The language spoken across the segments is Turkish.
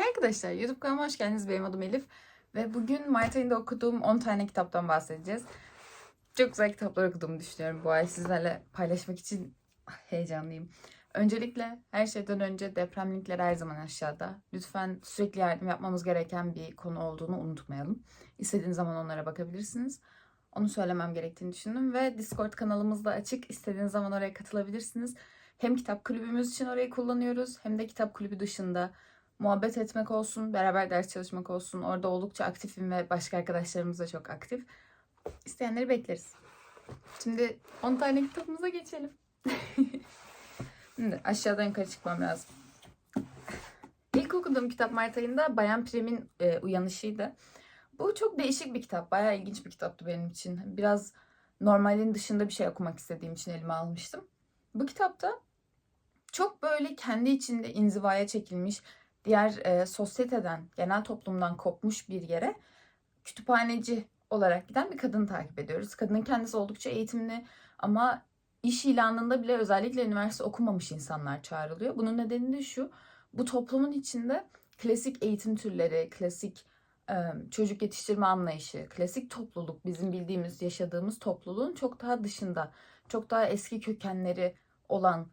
Hey arkadaşlar, YouTube kanalıma hoş geldiniz. Benim adım Elif. Ve bugün Mart ayında okuduğum 10 tane kitaptan bahsedeceğiz. Çok güzel kitaplar okuduğumu düşünüyorum. Bu ay sizlerle paylaşmak için heyecanlıyım. Öncelikle her şeyden önce deprem linkleri her zaman aşağıda. Lütfen sürekli yardım yapmamız gereken bir konu olduğunu unutmayalım. İstediğiniz zaman onlara bakabilirsiniz. Onu söylemem gerektiğini düşündüm ve Discord kanalımız da açık. İstediğiniz zaman oraya katılabilirsiniz. Hem kitap kulübümüz için orayı kullanıyoruz hem de kitap kulübü dışında muhabbet etmek olsun, beraber ders çalışmak olsun. Orada oldukça aktifim ve başka arkadaşlarımız da çok aktif. İsteyenleri bekleriz. Şimdi 10 tane kitabımıza geçelim. Şimdi aşağıdan yukarı çıkmam lazım. İlk okuduğum kitap Mart ayında Bayan Prim'in e, Uyanışı'ydı. Bu çok değişik bir kitap. Bayağı ilginç bir kitaptı benim için. Biraz normalin dışında bir şey okumak istediğim için elime almıştım. Bu kitapta çok böyle kendi içinde inzivaya çekilmiş, diğer e, sosyeteden, genel toplumdan kopmuş bir yere kütüphaneci olarak giden bir kadını takip ediyoruz. Kadının kendisi oldukça eğitimli ama iş ilanında bile özellikle üniversite okumamış insanlar çağrılıyor. Bunun nedeni de şu, bu toplumun içinde klasik eğitim türleri, klasik e, çocuk yetiştirme anlayışı, klasik topluluk, bizim bildiğimiz, yaşadığımız topluluğun çok daha dışında, çok daha eski kökenleri olan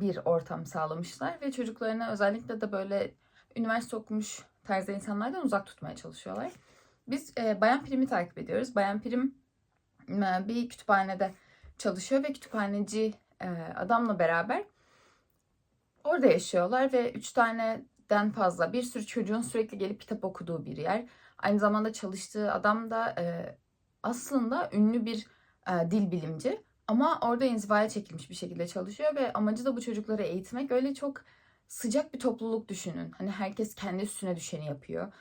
bir ortam sağlamışlar ve çocuklarına özellikle de böyle üniversite okumuş tarzda insanlardan uzak tutmaya çalışıyorlar. Biz e, Bayan Prim'i takip ediyoruz. Bayan Prim e, bir kütüphanede çalışıyor ve kütüphaneci e, adamla beraber orada yaşıyorlar ve üç taneden fazla bir sürü çocuğun sürekli gelip kitap okuduğu bir yer. Aynı zamanda çalıştığı adam da e, aslında ünlü bir e, dil bilimci. Ama orada inzivaya çekilmiş bir şekilde çalışıyor ve amacı da bu çocukları eğitmek. Öyle çok sıcak bir topluluk düşünün. Hani herkes kendi üstüne düşeni yapıyor.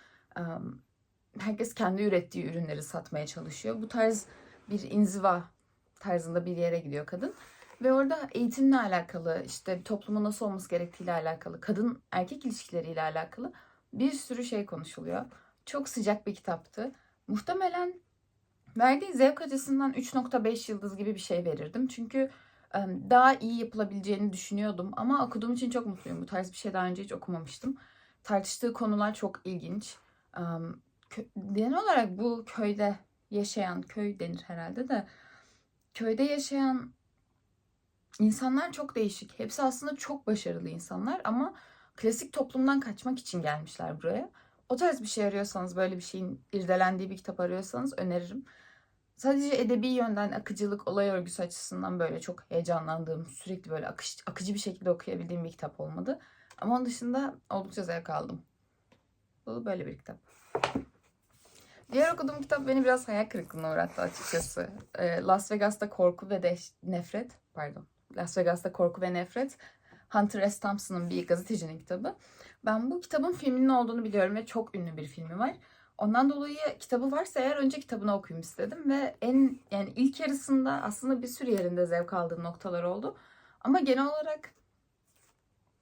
Herkes kendi ürettiği ürünleri satmaya çalışıyor. Bu tarz bir inziva tarzında bir yere gidiyor kadın. Ve orada eğitimle alakalı, işte toplumun nasıl olması gerektiğiyle alakalı, kadın erkek ilişkileriyle alakalı bir sürü şey konuşuluyor. Çok sıcak bir kitaptı. Muhtemelen verdiği zevk açısından 3.5 yıldız gibi bir şey verirdim. Çünkü daha iyi yapılabileceğini düşünüyordum. Ama okuduğum için çok mutluyum. Bu tarz bir şey daha önce hiç okumamıştım. Tartıştığı konular çok ilginç. Genel olarak bu köyde yaşayan, köy denir herhalde de köyde yaşayan insanlar çok değişik. Hepsi aslında çok başarılı insanlar ama klasik toplumdan kaçmak için gelmişler buraya. O tarz bir şey arıyorsanız, böyle bir şeyin irdelendiği bir kitap arıyorsanız öneririm. Sadece edebi yönden akıcılık, olay örgüsü açısından böyle çok heyecanlandığım, sürekli böyle akış, akıcı bir şekilde okuyabildiğim bir kitap olmadı. Ama onun dışında oldukça zevk aldım. Bu böyle bir kitap. Diğer okuduğum kitap beni biraz hayal kırıklığına uğrattı açıkçası. Ee, Las Vegas'ta Korku ve de Nefret, pardon. Las Vegas'ta Korku ve Nefret. Hunter S. Thompson'ın bir gazetecinin kitabı. Ben bu kitabın filminin olduğunu biliyorum ve çok ünlü bir filmi var. Ondan dolayı kitabı varsa eğer önce kitabını okuyayım istedim ve en yani ilk yarısında aslında bir sürü yerinde zevk aldığım noktalar oldu. Ama genel olarak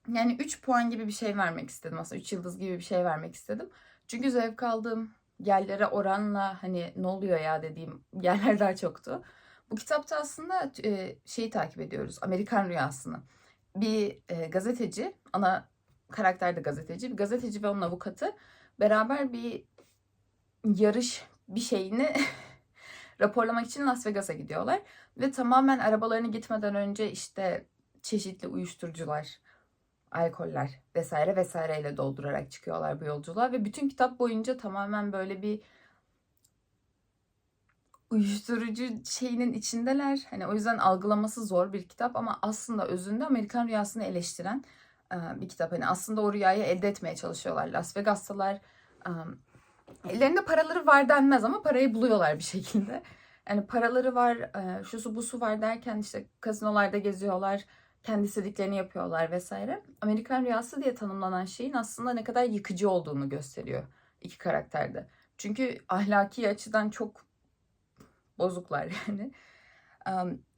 yani 3 puan gibi bir şey vermek istedim aslında 3 yıldız gibi bir şey vermek istedim. Çünkü zevk aldığım yerlere oranla hani ne oluyor ya dediğim yerler daha çoktu. Bu kitapta aslında şeyi takip ediyoruz. Amerikan Rüyası'nı. Bir e, gazeteci, ana karakter de gazeteci, bir gazeteci ve onun avukatı beraber bir yarış bir şeyini raporlamak için Las Vegas'a gidiyorlar. Ve tamamen arabalarını gitmeden önce işte çeşitli uyuşturucular, alkoller vesaire vesaireyle doldurarak çıkıyorlar bu yolculuğa. Ve bütün kitap boyunca tamamen böyle bir uyuşturucu şeyinin içindeler. Hani o yüzden algılaması zor bir kitap ama aslında özünde Amerikan rüyasını eleştiren bir kitap. Hani aslında o rüyayı elde etmeye çalışıyorlar. Las Vegas'talar Ellerinde paraları var denmez ama parayı buluyorlar bir şekilde. Yani paraları var, şusu busu var derken işte kazinolarda geziyorlar, kendi istediklerini yapıyorlar vesaire. Amerikan rüyası diye tanımlanan şeyin aslında ne kadar yıkıcı olduğunu gösteriyor iki karakterde. Çünkü ahlaki açıdan çok bozuklar yani.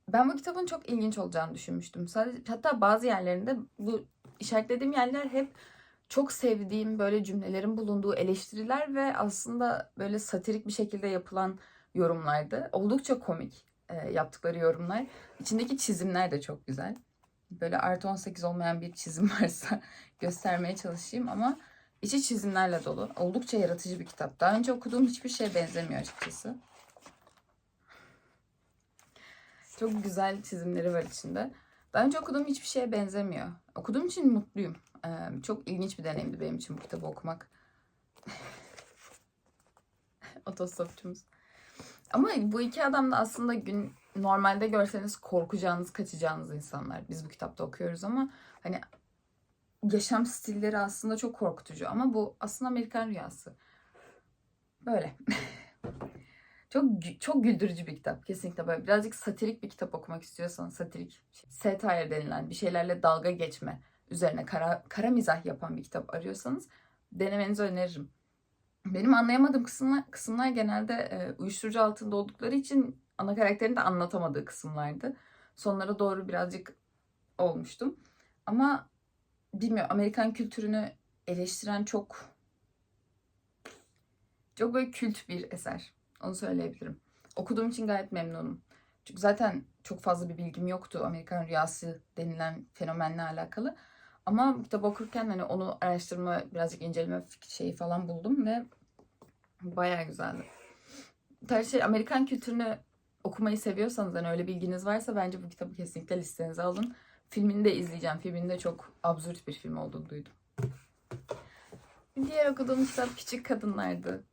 Ben bu kitabın çok ilginç olacağını düşünmüştüm. Sadece hatta bazı yerlerinde bu işaretlediğim yerler hep çok sevdiğim böyle cümlelerin bulunduğu eleştiriler ve aslında böyle satirik bir şekilde yapılan yorumlardı. Oldukça komik e, yaptıkları yorumlar. İçindeki çizimler de çok güzel. Böyle artı 18 olmayan bir çizim varsa göstermeye çalışayım ama İçi çizimlerle dolu. Oldukça yaratıcı bir kitap. Daha önce okuduğum hiçbir şeye benzemiyor açıkçası. Çok güzel çizimleri var içinde. Daha önce okuduğum hiçbir şeye benzemiyor. Okuduğum için mutluyum. Ee, çok ilginç bir deneyimdi benim için bu kitabı okumak. Otostopçumuz. Ama bu iki adam da aslında gün normalde görseniz korkacağınız, kaçacağınız insanlar. Biz bu kitapta okuyoruz ama hani yaşam stilleri aslında çok korkutucu ama bu aslında Amerikan rüyası. Böyle. çok çok güldürücü bir kitap kesinlikle böyle birazcık satirik bir kitap okumak istiyorsanız satirik satire denilen bir şeylerle dalga geçme üzerine kara, kara mizah yapan bir kitap arıyorsanız denemenizi öneririm. Benim anlayamadığım kısımlar, kısımlar genelde e, uyuşturucu altında oldukları için ana karakterin de anlatamadığı kısımlardı. Sonlara doğru birazcık olmuştum. Ama bilmiyorum Amerikan kültürünü eleştiren çok çok böyle kült bir eser. Onu söyleyebilirim. Okuduğum için gayet memnunum. Çünkü zaten çok fazla bir bilgim yoktu Amerikan rüyası denilen fenomenle alakalı. Ama bu kitabı okurken hani onu araştırma, birazcık inceleme şeyi falan buldum ve bayağı güzeldi. Tabii şey Amerikan kültürünü okumayı seviyorsanız hani öyle bilginiz varsa bence bu kitabı kesinlikle listenize alın. Filmini de izleyeceğim. Filminin de çok absürt bir film olduğunu duydum. Diğer okuduğum kitap Küçük Kadınlardı.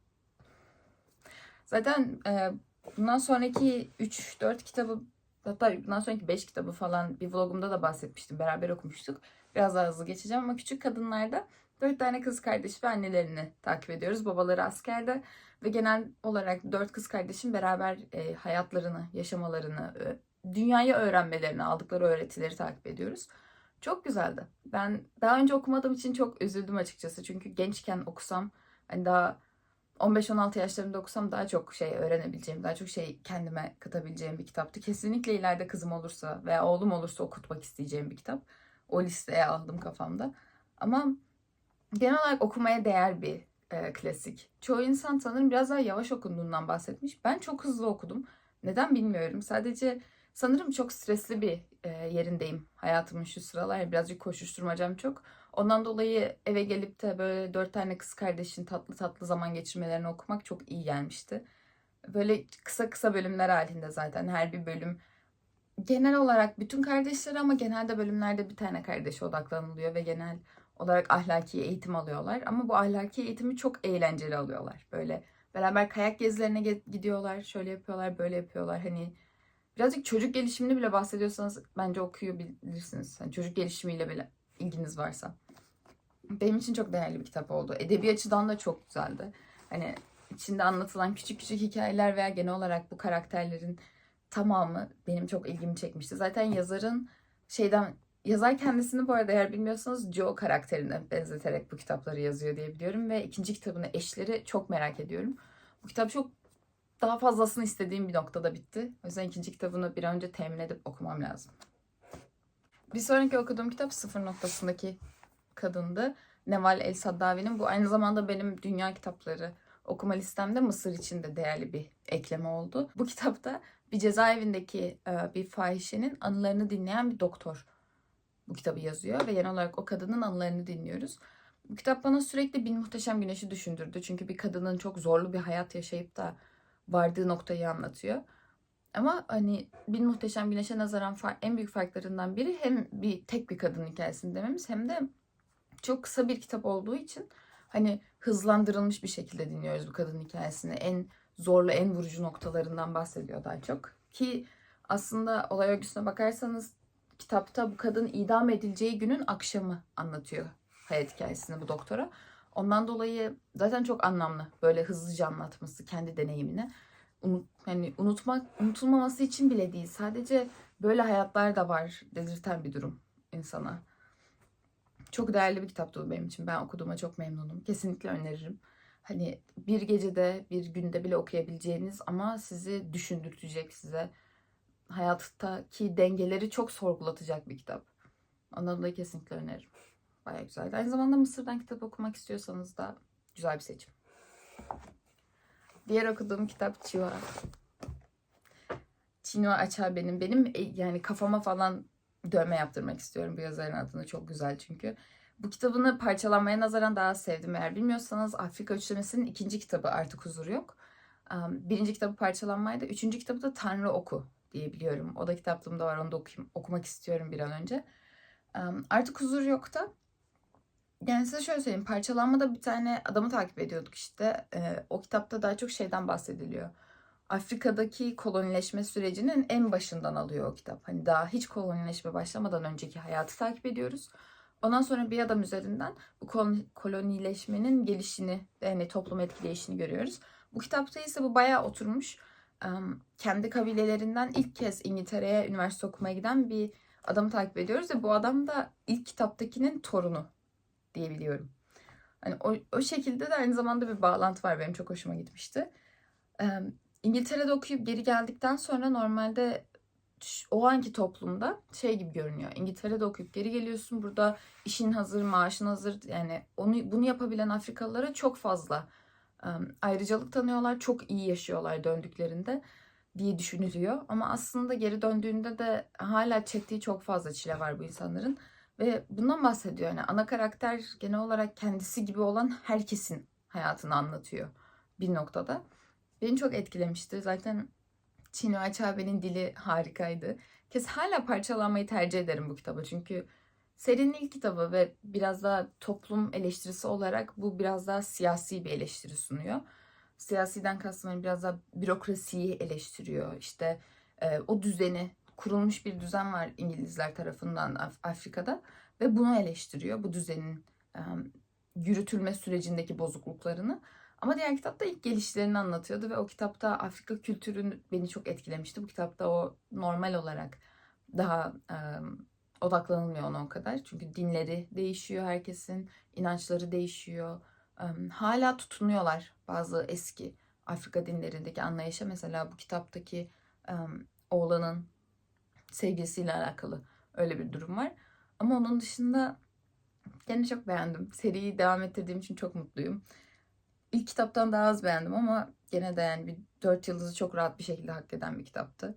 Zaten e, bundan sonraki 3-4 kitabı hatta bundan sonraki 5 kitabı falan bir vlogumda da bahsetmiştim. Beraber okumuştuk. Biraz daha hızlı geçeceğim ama Küçük Kadınlar'da 4 tane kız kardeş ve annelerini takip ediyoruz. Babaları askerde ve genel olarak 4 kız kardeşin beraber e, hayatlarını, yaşamalarını, e, dünyayı öğrenmelerini, aldıkları öğretileri takip ediyoruz. Çok güzeldi. Ben daha önce okumadığım için çok üzüldüm açıkçası. Çünkü gençken okusam hani daha 15-16 yaşlarımda okusam daha çok şey öğrenebileceğim, daha çok şey kendime katabileceğim bir kitaptı. Kesinlikle ileride kızım olursa veya oğlum olursa okutmak isteyeceğim bir kitap. O listeye aldım kafamda. Ama genel olarak okumaya değer bir e, klasik. Çoğu insan sanırım biraz daha yavaş okunduğundan bahsetmiş. Ben çok hızlı okudum. Neden bilmiyorum. Sadece sanırım çok stresli bir e, yerindeyim hayatımın şu sıralar. Birazcık koşuşturmacam çok. Ondan dolayı eve gelip de böyle dört tane kız kardeşin tatlı tatlı zaman geçirmelerini okumak çok iyi gelmişti. Böyle kısa kısa bölümler halinde zaten her bir bölüm genel olarak bütün kardeşleri ama genelde bölümlerde bir tane kardeşe odaklanılıyor ve genel olarak ahlaki eğitim alıyorlar. Ama bu ahlaki eğitimi çok eğlenceli alıyorlar. Böyle beraber kayak gezilerine ge- gidiyorlar, şöyle yapıyorlar, böyle yapıyorlar. Hani birazcık çocuk gelişimini bile bahsediyorsanız bence okuyabilirsiniz. Hani çocuk gelişimiyle bile ilginiz varsa. Benim için çok değerli bir kitap oldu. Edebi açıdan da çok güzeldi. Hani içinde anlatılan küçük küçük hikayeler veya genel olarak bu karakterlerin tamamı benim çok ilgimi çekmişti. Zaten yazarın şeyden yazar kendisini bu arada eğer bilmiyorsanız Joe karakterine benzeterek bu kitapları yazıyor diye biliyorum ve ikinci kitabını eşleri çok merak ediyorum. Bu kitap çok daha fazlasını istediğim bir noktada bitti. O yüzden ikinci kitabını bir önce temin edip okumam lazım. Bir sonraki okuduğum kitap Sıfır Noktasındaki Kadındı. Neval El Saddavi'nin bu aynı zamanda benim dünya kitapları okuma listemde Mısır için de değerli bir ekleme oldu. Bu kitapta bir cezaevindeki e, bir fahişenin anılarını dinleyen bir doktor bu kitabı yazıyor ve genel olarak o kadının anılarını dinliyoruz. Bu kitap bana sürekli Bin Muhteşem Güneş'i düşündürdü. Çünkü bir kadının çok zorlu bir hayat yaşayıp da vardığı noktayı anlatıyor. Ama hani Bin Muhteşem Güneş'e nazaran en büyük farklarından biri hem bir tek bir kadın hikayesini dememiz hem de çok kısa bir kitap olduğu için hani hızlandırılmış bir şekilde dinliyoruz bu kadın hikayesini. En zorlu, en vurucu noktalarından bahsediyor daha çok. Ki aslında olay örgüsüne bakarsanız kitapta bu kadın idam edileceği günün akşamı anlatıyor hayat hikayesini bu doktora. Ondan dolayı zaten çok anlamlı böyle hızlıca anlatması kendi deneyimini. Hani unutmak, unutulmaması için bile değil. Sadece böyle hayatlar da var dedirten bir durum insana. Çok değerli bir kitaptı bu benim için. Ben okuduğuma çok memnunum. Kesinlikle öneririm. Hani bir gecede, bir günde bile okuyabileceğiniz ama sizi düşündürtecek, size hayattaki dengeleri çok sorgulatacak bir kitap. Ondan dolayı kesinlikle öneririm. Baya güzeldi. Aynı zamanda Mısır'dan kitap okumak istiyorsanız da güzel bir seçim. Diğer okuduğum kitap Chiva. Chino Achabe'nin benim e, yani kafama falan dövme yaptırmak istiyorum bu yazarın adını. Çok güzel çünkü. Bu kitabını parçalanmaya nazaran daha sevdim. Eğer bilmiyorsanız Afrika Üçlemesi'nin ikinci kitabı Artık Huzur Yok. Birinci kitabı parçalanmaydı. Üçüncü kitabı da Tanrı Oku diye biliyorum. O da kitaplığımda var. Onu da okuyayım, okumak istiyorum bir an önce. Artık Huzur Yok da yani size şöyle söyleyeyim. Parçalanmada bir tane adamı takip ediyorduk işte. Ee, o kitapta daha çok şeyden bahsediliyor. Afrika'daki kolonileşme sürecinin en başından alıyor o kitap. Hani daha hiç kolonileşme başlamadan önceki hayatı takip ediyoruz. Ondan sonra bir adam üzerinden bu kolon- kolonileşmenin gelişini, yani toplum etkileyişini görüyoruz. Bu kitapta ise bu bayağı oturmuş. Kendi kabilelerinden ilk kez İngiltere'ye üniversite okumaya giden bir adamı takip ediyoruz ve bu adam da ilk kitaptakinin torunu diyebiliyorum. Hani o, o şekilde de aynı zamanda bir bağlantı var. Benim çok hoşuma gitmişti. Ee, İngiltere'de okuyup geri geldikten sonra normalde o anki toplumda şey gibi görünüyor. İngiltere'de okuyup geri geliyorsun. Burada işin hazır, maaşın hazır. Yani onu bunu yapabilen Afrikalılara çok fazla em, ayrıcalık tanıyorlar. Çok iyi yaşıyorlar döndüklerinde diye düşünülüyor. Ama aslında geri döndüğünde de hala çektiği çok fazla çile var bu insanların. Ve bundan bahsediyor. Yani ana karakter genel olarak kendisi gibi olan herkesin hayatını anlatıyor bir noktada. Beni çok etkilemişti. Zaten Chinua Achebe'nin dili harikaydı. Kes hala parçalanmayı tercih ederim bu kitabı. Çünkü serinin ilk kitabı ve biraz daha toplum eleştirisi olarak bu biraz daha siyasi bir eleştiri sunuyor. Siyasiden kastım hani biraz daha bürokrasiyi eleştiriyor. İşte e, o düzeni, kurulmuş bir düzen var İngilizler tarafından Af- Afrika'da ve bunu eleştiriyor. Bu düzenin e, yürütülme sürecindeki bozukluklarını. Ama diğer kitapta ilk gelişlerini anlatıyordu ve o kitapta Afrika kültürü beni çok etkilemişti. Bu kitapta o normal olarak daha e, odaklanılmıyor ona o kadar. Çünkü dinleri değişiyor herkesin, inançları değişiyor. E, hala tutunuyorlar bazı eski Afrika dinlerindeki anlayışa. Mesela bu kitaptaki e, oğlanın sevgilisiyle alakalı öyle bir durum var. Ama onun dışında gene çok beğendim. Seriyi devam ettirdiğim için çok mutluyum. İlk kitaptan daha az beğendim ama gene de yani bir dört yıldızı çok rahat bir şekilde hak eden bir kitaptı.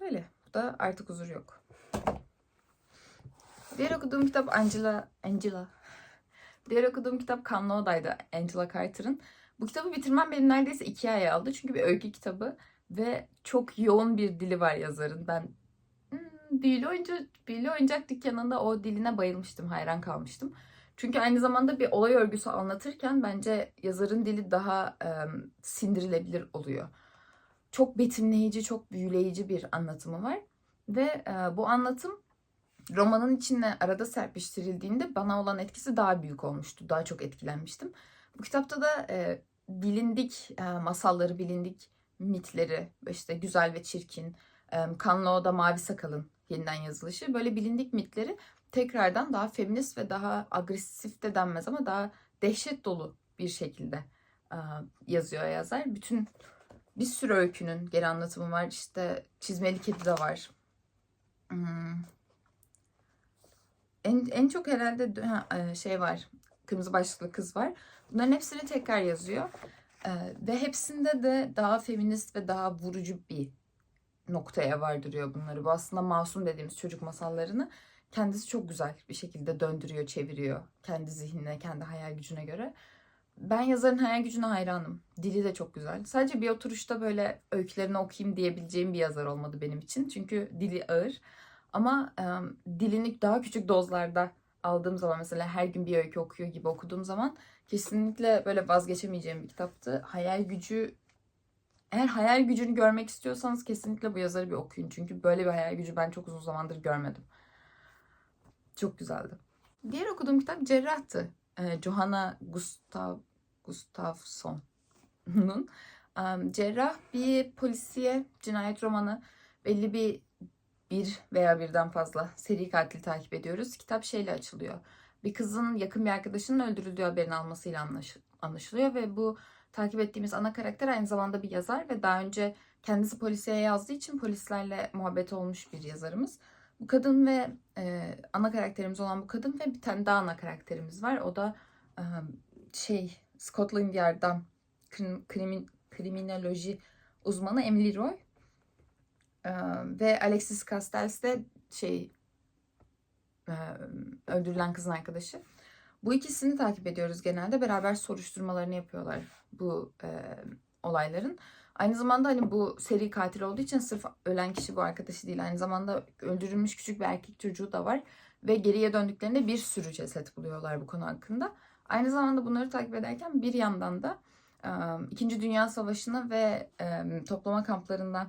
Böyle. Bu da artık huzur yok. Diğer okuduğum kitap Angela. Angela. Diğer okuduğum kitap Kanlı Oda'ydı. Angela Carter'ın. Bu kitabı bitirmem benim neredeyse iki ay aldı. Çünkü bir öykü kitabı ve çok yoğun bir dili var yazarın. Ben hmm, büyülü, oyuncu, büyülü oyuncak dükkanında o diline bayılmıştım. Hayran kalmıştım. Çünkü aynı zamanda bir olay örgüsü anlatırken bence yazarın dili daha e, sindirilebilir oluyor. Çok betimleyici, çok büyüleyici bir anlatımı var. Ve e, bu anlatım romanın içine arada serpiştirildiğinde bana olan etkisi daha büyük olmuştu. Daha çok etkilenmiştim. Bu kitapta da e, bilindik e, masalları, bilindik mitleri, işte güzel ve çirkin, Kanlı Oda Mavi Sakal'ın yeniden yazılışı. Böyle bilindik mitleri tekrardan daha feminist ve daha agresif de denmez ama daha dehşet dolu bir şekilde e, yazıyor yazar. Bütün bir sürü öykünün geri anlatımı var. İşte Çizmeli Kedi de var. Hmm. En, en çok herhalde ha, e, şey var. Kırmızı başlıklı kız var. Bunların hepsini tekrar yazıyor. Ve hepsinde de daha feminist ve daha vurucu bir noktaya vardırıyor bunları. Bu aslında masum dediğimiz çocuk masallarını kendisi çok güzel bir şekilde döndürüyor, çeviriyor. Kendi zihnine, kendi hayal gücüne göre. Ben yazarın hayal gücüne hayranım. Dili de çok güzel. Sadece bir oturuşta böyle öykülerini okuyayım diyebileceğim bir yazar olmadı benim için. Çünkü dili ağır. Ama e, dilini daha küçük dozlarda aldığım zaman mesela her gün bir öykü okuyor gibi okuduğum zaman kesinlikle böyle vazgeçemeyeceğim bir kitaptı. Hayal gücü eğer hayal gücünü görmek istiyorsanız kesinlikle bu yazarı bir okuyun. Çünkü böyle bir hayal gücü ben çok uzun zamandır görmedim. Çok güzeldi. Diğer okuduğum kitap Cerrah'tı. Ee, Johanna Gustav Gustafsson'un. Um, Cerrah bir polisiye cinayet romanı. Belli bir bir veya birden fazla seri katil takip ediyoruz. Kitap şeyle açılıyor. Bir kızın yakın bir arkadaşının öldürüldüğü haberini almasıyla anlaş- anlaşılıyor ve bu takip ettiğimiz ana karakter aynı zamanda bir yazar ve daha önce kendisi polisiye yazdığı için polislerle muhabbet olmuş bir yazarımız. Bu kadın ve e, ana karakterimiz olan bu kadın ve bir tane daha ana karakterimiz var. O da e, şey Scotland Yard'dan krim, krimin, kriminoloji uzmanı Emily Roy. Ve Alexis Castells de şey öldürülen kızın arkadaşı. Bu ikisini takip ediyoruz genelde. Beraber soruşturmalarını yapıyorlar bu e, olayların. Aynı zamanda hani bu seri katil olduğu için sırf ölen kişi bu arkadaşı değil. Aynı zamanda öldürülmüş küçük bir erkek çocuğu da var. Ve geriye döndüklerinde bir sürü ceset buluyorlar bu konu hakkında. Aynı zamanda bunları takip ederken bir yandan da e, İkinci Dünya Savaşı'na ve e, toplama kamplarından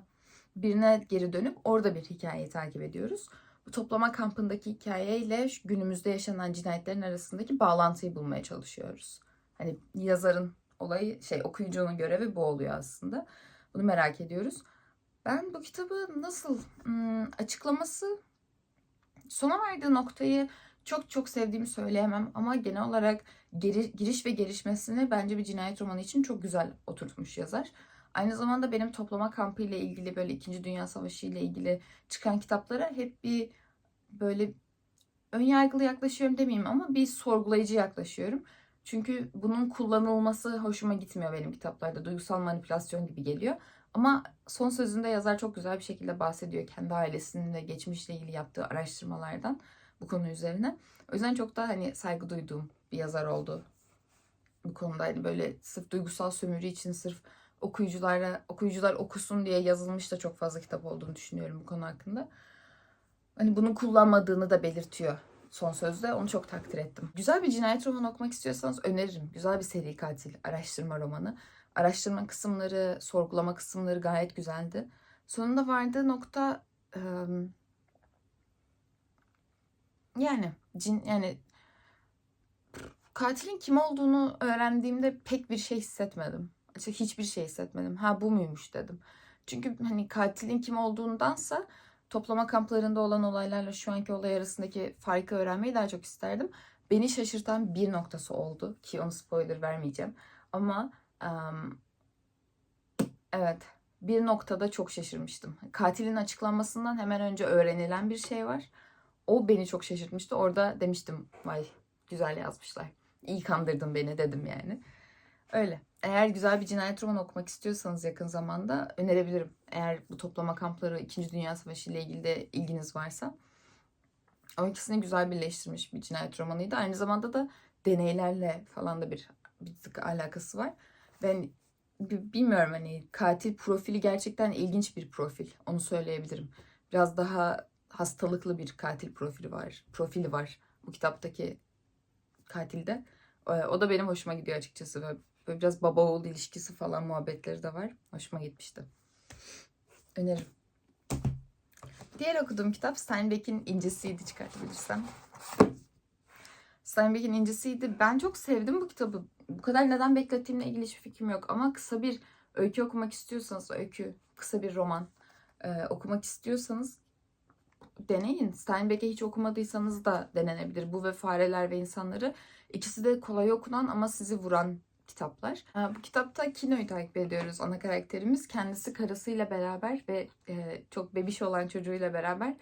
birine geri dönüp orada bir hikayeyi takip ediyoruz. Bu toplama kampındaki hikayeyle günümüzde yaşanan cinayetlerin arasındaki bağlantıyı bulmaya çalışıyoruz. Hani yazarın olayı şey okuyucunun görevi bu oluyor aslında. Bunu merak ediyoruz. Ben bu kitabı nasıl hmm, açıklaması sona verdiği noktayı çok çok sevdiğimi söyleyemem ama genel olarak geri, giriş ve gelişmesini bence bir cinayet romanı için çok güzel oturtmuş yazar. Aynı zamanda benim toplama kampı ile ilgili böyle 2. Dünya Savaşı ile ilgili çıkan kitaplara hep bir böyle ön yargılı yaklaşıyorum demeyeyim ama bir sorgulayıcı yaklaşıyorum. Çünkü bunun kullanılması hoşuma gitmiyor benim kitaplarda. Duygusal manipülasyon gibi geliyor. Ama son sözünde yazar çok güzel bir şekilde bahsediyor kendi ailesinin ve geçmişle ilgili yaptığı araştırmalardan bu konu üzerine. O yüzden çok da hani saygı duyduğum bir yazar oldu bu konuda. Hani böyle sırf duygusal sömürü için sırf okuyuculara okuyucular okusun diye yazılmış da çok fazla kitap olduğunu düşünüyorum bu konu hakkında. Hani bunu kullanmadığını da belirtiyor son sözde. Onu çok takdir ettim. Güzel bir cinayet romanı okumak istiyorsanız öneririm. Güzel bir seri katil araştırma romanı. Araştırma kısımları, sorgulama kısımları gayet güzeldi. Sonunda vardığı nokta yani cin yani katilin kim olduğunu öğrendiğimde pek bir şey hissetmedim. İşte hiçbir şey hissetmedim. Ha bu muymuş dedim. Çünkü hani katilin kim olduğundansa toplama kamplarında olan olaylarla şu anki olay arasındaki farkı öğrenmeyi daha çok isterdim. Beni şaşırtan bir noktası oldu ki onu spoiler vermeyeceğim. Ama um, evet bir noktada çok şaşırmıştım. Katilin açıklanmasından hemen önce öğrenilen bir şey var. O beni çok şaşırtmıştı. Orada demiştim vay güzel yazmışlar. İyi kandırdın beni dedim yani. Öyle. Eğer güzel bir cinayet romanı okumak istiyorsanız yakın zamanda önerebilirim. Eğer bu toplama kampları 2. Dünya Savaşı ile ilgili de ilginiz varsa. O ikisini güzel birleştirmiş bir cinayet romanıydı. Aynı zamanda da deneylerle falan da bir, bir tık alakası var. Ben bilmiyorum hani katil profili gerçekten ilginç bir profil. Onu söyleyebilirim. Biraz daha hastalıklı bir katil profili var. Profili var bu kitaptaki katilde. O da benim hoşuma gidiyor açıkçası. Böyle Böyle biraz baba oğul ilişkisi falan muhabbetleri de var. Hoşuma gitmişti. Öneririm. Diğer okuduğum kitap Steinbeck'in İncisi'ydi çıkartabilirsem. Steinbeck'in İncisi'ydi. Ben çok sevdim bu kitabı. Bu kadar neden beklettiğimle ilgili hiçbir fikrim yok. Ama kısa bir öykü okumak istiyorsanız, öykü, kısa bir roman e, okumak istiyorsanız deneyin. Steinbeck'e hiç okumadıysanız da denenebilir. Bu ve Fareler ve insanları ikisi de kolay okunan ama sizi vuran kitaplar. Bu kitapta Kino'yu takip ediyoruz ana karakterimiz. Kendisi karısıyla beraber ve e, çok bebiş olan çocuğuyla beraber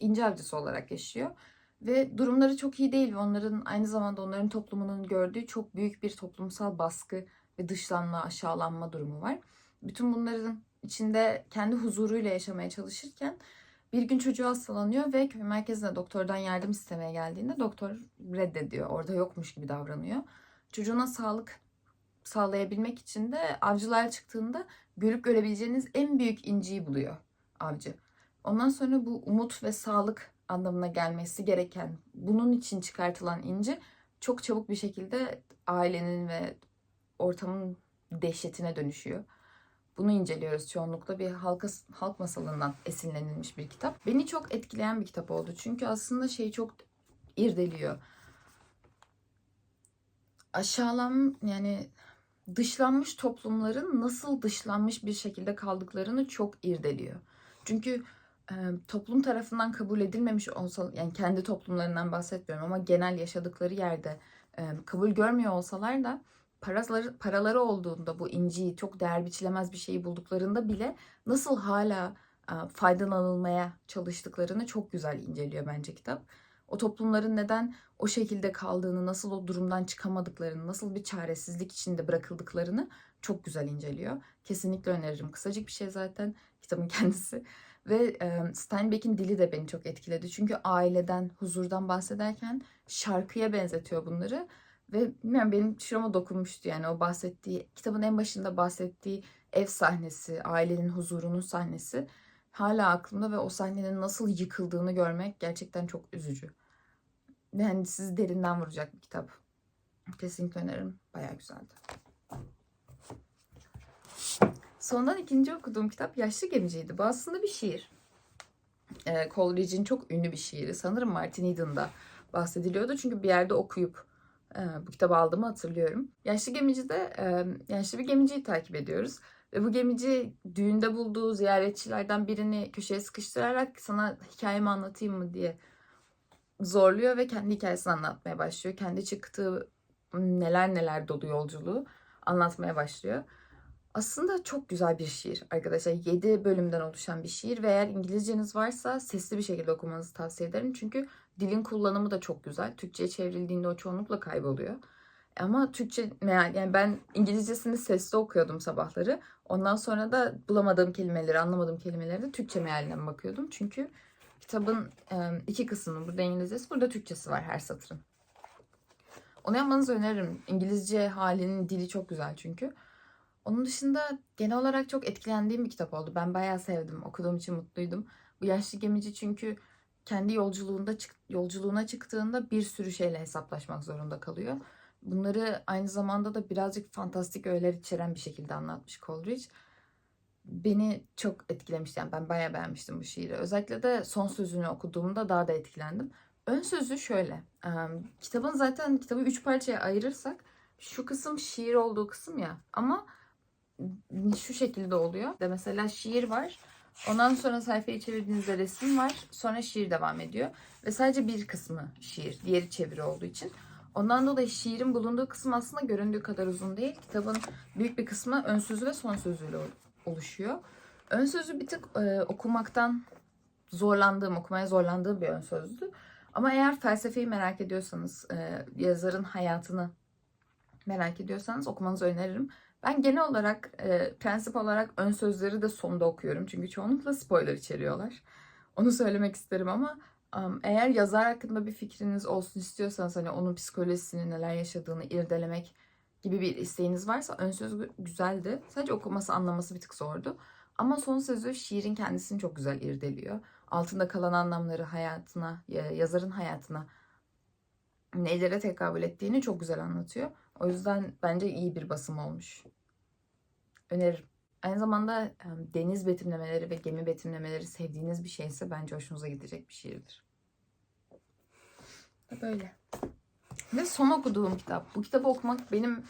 ince avcısı olarak yaşıyor. Ve durumları çok iyi değil ve onların aynı zamanda onların toplumunun gördüğü çok büyük bir toplumsal baskı ve dışlanma, aşağılanma durumu var. Bütün bunların içinde kendi huzuruyla yaşamaya çalışırken bir gün çocuğu hastalanıyor ve köy merkezine doktordan yardım istemeye geldiğinde doktor reddediyor. Orada yokmuş gibi davranıyor. Çocuğuna sağlık sağlayabilmek için de avcılar çıktığında görüp görebileceğiniz en büyük inciyi buluyor avcı. Ondan sonra bu umut ve sağlık anlamına gelmesi gereken bunun için çıkartılan inci çok çabuk bir şekilde ailenin ve ortamın dehşetine dönüşüyor. Bunu inceliyoruz çoğunlukla bir halka, halk masalından esinlenilmiş bir kitap. Beni çok etkileyen bir kitap oldu. Çünkü aslında şey çok irdeliyor. Aşağılan yani dışlanmış toplumların nasıl dışlanmış bir şekilde kaldıklarını çok irdeliyor. Çünkü e, toplum tarafından kabul edilmemiş olsa yani kendi toplumlarından bahsetmiyorum ama genel yaşadıkları yerde e, kabul görmüyor olsalar da paraları paraları olduğunda bu inciyi çok değer biçilemez bir şeyi bulduklarında bile nasıl hala e, faydalanılmaya çalıştıklarını çok güzel inceliyor bence kitap o toplumların neden o şekilde kaldığını, nasıl o durumdan çıkamadıklarını, nasıl bir çaresizlik içinde bırakıldıklarını çok güzel inceliyor. Kesinlikle öneririm. Kısacık bir şey zaten kitabın kendisi. Ve Steinbeck'in dili de beni çok etkiledi. Çünkü aileden, huzurdan bahsederken şarkıya benzetiyor bunları. Ve bilmiyorum benim şurama dokunmuştu yani o bahsettiği, kitabın en başında bahsettiği ev sahnesi, ailenin huzurunun sahnesi hala aklımda ve o sahnenin nasıl yıkıldığını görmek gerçekten çok üzücü. Yani sizi derinden vuracak bir kitap. Kesinlikle öneririm. Bayağı güzeldi. Sondan ikinci okuduğum kitap Yaşlı Gemiciydi. Bu aslında bir şiir. Ee, Coleridge'in çok ünlü bir şiiri. Sanırım Martin Eden'da bahsediliyordu. Çünkü bir yerde okuyup e, bu kitabı aldığımı hatırlıyorum. Yaşlı Gemici'de e, yaşlı bir gemiciyi takip ediyoruz. Ve bu gemici düğünde bulduğu ziyaretçilerden birini köşeye sıkıştırarak sana hikayemi anlatayım mı diye zorluyor ve kendi hikayesini anlatmaya başlıyor. Kendi çıktığı neler neler dolu yolculuğu anlatmaya başlıyor. Aslında çok güzel bir şiir arkadaşlar. 7 bölümden oluşan bir şiir ve eğer İngilizceniz varsa sesli bir şekilde okumanızı tavsiye ederim. Çünkü dilin kullanımı da çok güzel. Türkçe'ye çevrildiğinde o çoğunlukla kayboluyor. Ama Türkçe yani ben İngilizcesini sesli okuyordum sabahları. Ondan sonra da bulamadığım kelimeleri, anlamadığım kelimeleri de Türkçe mealinden bakıyordum. Çünkü kitabın iki kısmı, burada İngilizcesi, burada Türkçesi var her satırın. Onu yapmanızı öneririm. İngilizce halinin dili çok güzel çünkü. Onun dışında genel olarak çok etkilendiğim bir kitap oldu. Ben bayağı sevdim. Okuduğum için mutluydum. Bu yaşlı gemici çünkü kendi yolculuğunda yolculuğuna çıktığında bir sürü şeyle hesaplaşmak zorunda kalıyor. Bunları aynı zamanda da birazcık fantastik öğeler içeren bir şekilde anlatmış Coleridge. Beni çok etkilemişti. Yani ben bayağı beğenmiştim bu şiiri. Özellikle de son sözünü okuduğumda daha da etkilendim. Ön sözü şöyle. Kitabın zaten kitabı üç parçaya ayırırsak şu kısım şiir olduğu kısım ya. Ama şu şekilde oluyor. De mesela şiir var. Ondan sonra sayfayı çevirdiğinizde resim var. Sonra şiir devam ediyor. Ve sadece bir kısmı şiir. Diğeri çeviri olduğu için. Ondan dolayı şiirin bulunduğu kısım aslında göründüğü kadar uzun değil. Kitabın büyük bir kısmı ön sözü ve son sözüyle oluşuyor. Ön sözü bir tık e, okumaktan zorlandığım, okumaya zorlandığım bir ön sözdü. Ama eğer felsefeyi merak ediyorsanız, e, yazarın hayatını merak ediyorsanız okumanızı öneririm. Ben genel olarak, e, prensip olarak ön sözleri de sonda okuyorum. Çünkü çoğunlukla spoiler içeriyorlar. Onu söylemek isterim ama eğer yazar hakkında bir fikriniz olsun istiyorsanız hani onun psikolojisini, neler yaşadığını irdelemek gibi bir isteğiniz varsa ön söz güzeldi. Sadece okuması, anlaması bir tık zordu. Ama son sözü şiirin kendisini çok güzel irdeliyor. Altında kalan anlamları hayatına, yazarın hayatına nelere tekabül ettiğini çok güzel anlatıyor. O yüzden bence iyi bir basım olmuş. Öneririm. Aynı zamanda deniz betimlemeleri ve gemi betimlemeleri sevdiğiniz bir şeyse bence hoşunuza gidecek bir şiirdir. Böyle. Ve son okuduğum kitap. Bu kitabı okumak benim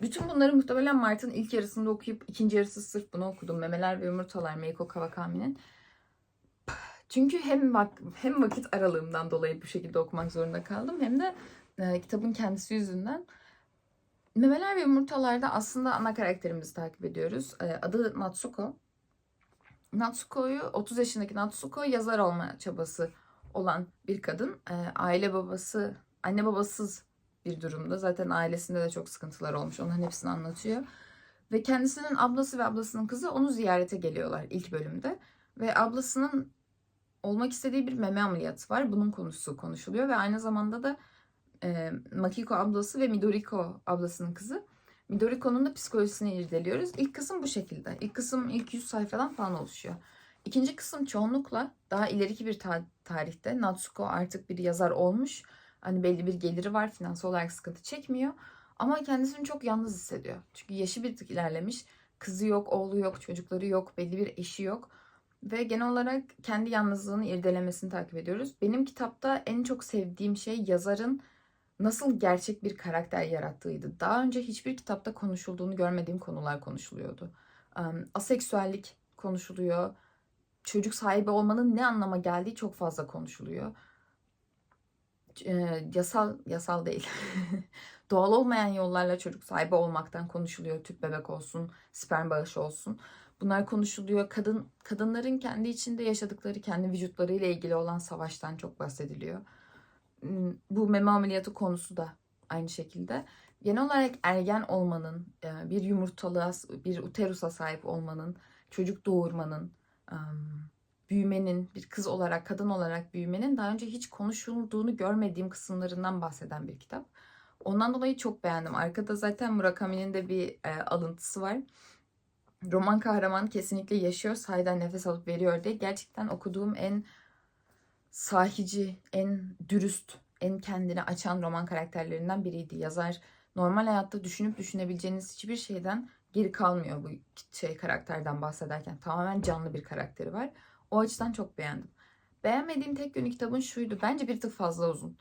bütün bunları muhtemelen Mart'ın ilk yarısında okuyup ikinci yarısı sırf bunu okudum. Memeler ve Yumurtalar Meiko Kawakami'nin. Çünkü hem vak hem vakit aralığımdan dolayı bu şekilde okumak zorunda kaldım hem de e, kitabın kendisi yüzünden. Memeler ve Yumurtalar'da aslında ana karakterimizi takip ediyoruz. E, adı Natsuko. Natsuko'yu 30 yaşındaki Natsuko yazar olma çabası olan bir kadın. E, aile babası, anne babasız bir durumda. Zaten ailesinde de çok sıkıntılar olmuş. Onların hepsini anlatıyor. Ve kendisinin ablası ve ablasının kızı onu ziyarete geliyorlar ilk bölümde. Ve ablasının olmak istediği bir meme ameliyatı var. Bunun konusu konuşuluyor ve aynı zamanda da e, Makiko ablası ve Midoriko ablasının kızı. Midoriko'nun da psikolojisini irdeliyoruz. İlk kısım bu şekilde. İlk kısım ilk 100 sayfadan falan oluşuyor. İkinci kısım çoğunlukla daha ileriki bir ta- tarihte Natsuko artık bir yazar olmuş. Hani belli bir geliri var, finansal olarak sıkıntı çekmiyor. Ama kendisini çok yalnız hissediyor. Çünkü yaşı bir tık ilerlemiş. Kızı yok, oğlu yok, çocukları yok, belli bir eşi yok. Ve genel olarak kendi yalnızlığını irdelemesini takip ediyoruz. Benim kitapta en çok sevdiğim şey yazarın nasıl gerçek bir karakter yarattığıydı. Daha önce hiçbir kitapta konuşulduğunu görmediğim konular konuşuluyordu. Aseksüellik konuşuluyor. Çocuk sahibi olmanın ne anlama geldiği çok fazla konuşuluyor. Yasal, yasal değil. Doğal olmayan yollarla çocuk sahibi olmaktan konuşuluyor. Tüp bebek olsun, sperm bağışı olsun. Bunlar konuşuluyor. Kadın kadınların kendi içinde yaşadıkları kendi vücutlarıyla ilgili olan savaştan çok bahsediliyor. Bu meme ameliyatı konusu da aynı şekilde. Genel olarak ergen olmanın, e, bir yumurtalığa, bir uterusa sahip olmanın, çocuk doğurmanın, büyümenin, bir kız olarak, kadın olarak büyümenin daha önce hiç konuşulduğunu görmediğim kısımlarından bahseden bir kitap. Ondan dolayı çok beğendim. Arkada zaten Murakami'nin de bir e, alıntısı var. Roman kahraman kesinlikle yaşıyor, sahiden nefes alıp veriyor diye. Gerçekten okuduğum en sahici, en dürüst, en kendini açan roman karakterlerinden biriydi. Yazar normal hayatta düşünüp düşünebileceğiniz hiçbir şeyden geri kalmıyor bu şey karakterden bahsederken. Tamamen canlı bir karakteri var. O açıdan çok beğendim. Beğenmediğim tek yönü kitabın şuydu. Bence bir tık fazla uzun.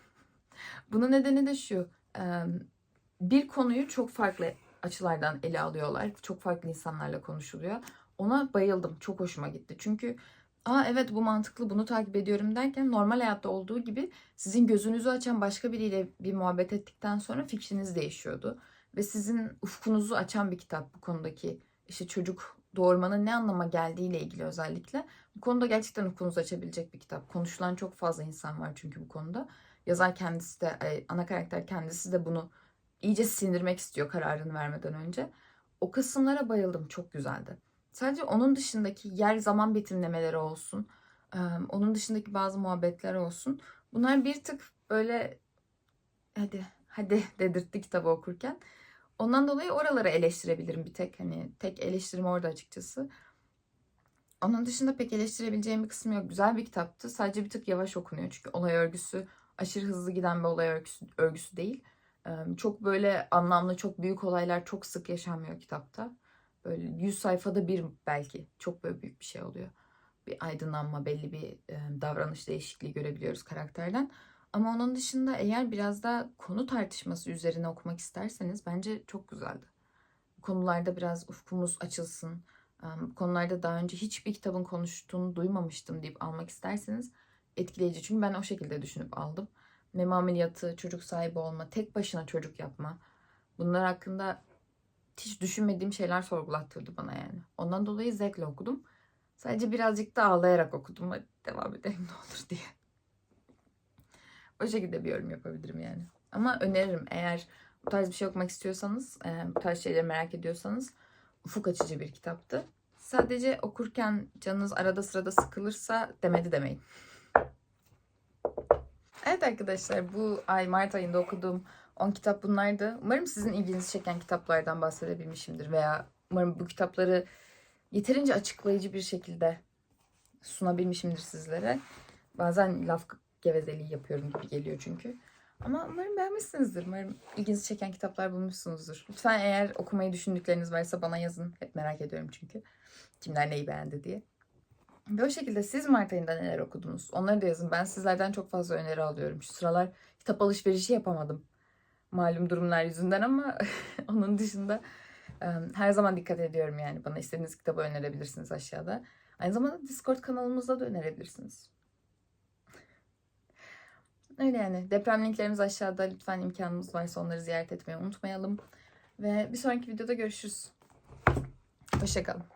Bunun nedeni de şu. Bir konuyu çok farklı açılardan ele alıyorlar. Çok farklı insanlarla konuşuluyor. Ona bayıldım. Çok hoşuma gitti. Çünkü Aa evet bu mantıklı bunu takip ediyorum derken normal hayatta olduğu gibi sizin gözünüzü açan başka biriyle bir muhabbet ettikten sonra fikriniz değişiyordu. Ve sizin ufkunuzu açan bir kitap bu konudaki işte çocuk doğurmanın ne anlama geldiğiyle ilgili özellikle. Bu konuda gerçekten ufkunuzu açabilecek bir kitap. Konuşulan çok fazla insan var çünkü bu konuda. Yazar kendisi de, ana karakter kendisi de bunu iyice sindirmek istiyor kararını vermeden önce. O kısımlara bayıldım. Çok güzeldi. Sadece onun dışındaki yer zaman betimlemeleri olsun. Onun dışındaki bazı muhabbetler olsun. Bunlar bir tık böyle hadi hadi dedirtti kitabı okurken. Ondan dolayı oraları eleştirebilirim bir tek. Hani tek eleştirim orada açıkçası. Onun dışında pek eleştirebileceğim bir kısım yok. Güzel bir kitaptı. Sadece bir tık yavaş okunuyor. Çünkü olay örgüsü aşırı hızlı giden bir olay örgüsü, örgüsü değil. Çok böyle anlamlı, çok büyük olaylar çok sık yaşanmıyor kitapta. Böyle 100 sayfada bir belki. Çok böyle büyük bir şey oluyor. Bir aydınlanma, belli bir davranış değişikliği görebiliyoruz karakterden. Ama onun dışında eğer biraz da konu tartışması üzerine okumak isterseniz bence çok güzeldi. Konularda biraz ufkumuz açılsın. Konularda daha önce hiçbir kitabın konuştuğunu duymamıştım deyip almak isterseniz etkileyici. Çünkü ben o şekilde düşünüp aldım. Meme ameliyatı, çocuk sahibi olma, tek başına çocuk yapma. Bunlar hakkında hiç düşünmediğim şeyler sorgulattırdı bana yani. Ondan dolayı zevkle okudum. Sadece birazcık da ağlayarak okudum. Hadi devam edelim ne olur diye. O şekilde bir yorum yapabilirim yani. Ama öneririm eğer bu tarz bir şey okumak istiyorsanız, bu tarz şeyleri merak ediyorsanız ufuk açıcı bir kitaptı. Sadece okurken canınız arada sırada sıkılırsa demedi demeyin. Evet arkadaşlar bu ay Mart ayında okuduğum 10 kitap bunlardı. Umarım sizin ilginizi çeken kitaplardan bahsedebilmişimdir veya umarım bu kitapları yeterince açıklayıcı bir şekilde sunabilmişimdir sizlere. Bazen laf gevezeliği yapıyorum gibi geliyor çünkü. Ama umarım beğenmişsinizdir. Umarım ilginizi çeken kitaplar bulmuşsunuzdur. Lütfen eğer okumayı düşündükleriniz varsa bana yazın. Hep merak ediyorum çünkü. Kimler neyi beğendi diye. Ve o şekilde siz Mart ayında neler okudunuz? Onları da yazın. Ben sizlerden çok fazla öneri alıyorum. Şu sıralar kitap alışverişi yapamadım. Malum durumlar yüzünden ama onun dışında her zaman dikkat ediyorum yani. Bana istediğiniz kitabı önerebilirsiniz aşağıda. Aynı zamanda Discord kanalımızda da önerebilirsiniz. Öyle yani. Deprem linklerimiz aşağıda. Lütfen imkanımız varsa onları ziyaret etmeyi unutmayalım. Ve bir sonraki videoda görüşürüz. Hoşçakalın.